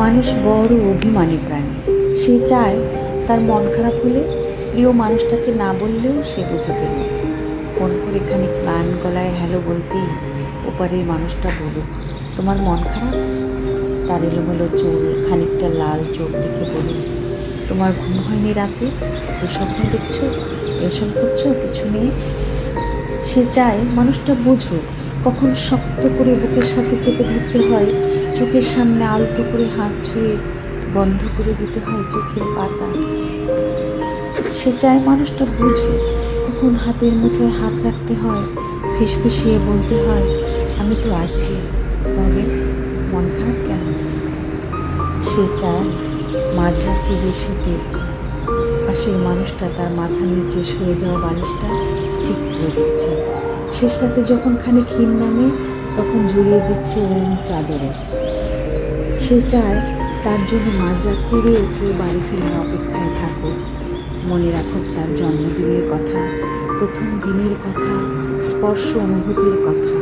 মানুষ বড় অভিমানী প্রাণী। সে চায় তার মন খারাপ হলে প্রিয় মানুষটাকে না বললেও সে বুঝে ফেল। ফোন করে খানিক প্রাণ গলায় হ্যালো বলতেই ওপারে মানুষটা বলুক তোমার মন খারাপ? তার এলোমেলো চুল খানিকটা লাল চোখ দেখে বলুন তোমার ঘুম হয়নি রাতে? দুঃস্বপ্ন দেখছ? টেনশন করছ? কিছু নিয়ে সে চায় মানুষটা বুঝুক কখন শক্ত করে বুকের সাথে চেপে ধরতে হয়, চোখের সামনে আলতো করে হাত ছুঁয়ে বন্ধ করে দিতে হয় চোখের পাতা। সে চায় মানুষটা বুঝুক, কখন হাতের মুঠোয় হাত রাখতে হয়, ফিসফিসিয়ে বলতে হয়, আমি তো আছি, তবে মন খারাপ কেন? সে চায় মাঝরাতে রেসেটে পাশের মানুষটা তার মাথার নিচে শুয়ে যাওয়া বালিশটা ঠিক করে দিচ্ছে। শেষ রাতে যখন খানিক হিম নামে, তখন জড়িয়ে দিচ্ছে ওম চাদরে। সে চায় তার জন্য মাঝরাত্রিরেও কেউ বাড়ি ফেরার অপেক্ষায় থাকুক। মনে রাখুক তার জন্মদিনের কথা, প্রথম দিনের কথা, স্পর্শ অনুভূতির কথা।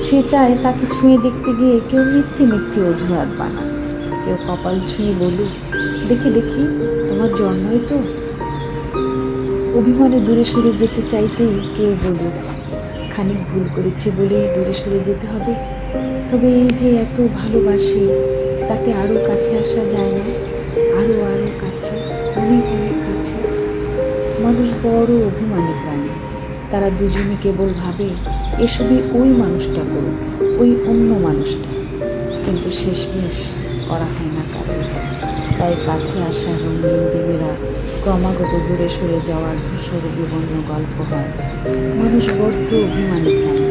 সে চায় তাকে ছুঁয়ে দেখতে গিয়ে কেউ মিথ্যে মিথ্যে অজুহাত বানায় কেউ কপাল ছুঁয়ে বলুক, দেখি দেখি, তোমার জন্মই তো। অভিমানে দূরে সরে যেতে চাইতেই কেউ বলুক খানিক ভুল করেছে বলেই দূরে সরে যেতে হবে। তবে এই যে এত ভালোবাসি, তাতে আরও কাছে আসা যায় না। আরও আরও কাছে, অনেক অনেক কাছে। মানুষ বড় অভিমানী প্রাণী। তারা দুজনে কেবল ভাবে, এসবই ওই মানুষটা করুক ওই অন্য মানুষটা। কিন্তু শেষমেশ করা হয় না কারও তাই কাছে আসা রঙিন দেবীরা ক্রমাগত দূরে সরে যাওয়ার ধূসর বিবর্ণ গল্প হয়। মানুষ বড্ড অভিমানী প্রাণী।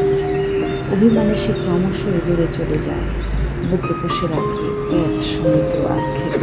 অভিমানে সে ক্রমশই দূরে চলে যায়। বুকে পুষে রাখে এক সমুদ্র আক্ষেপ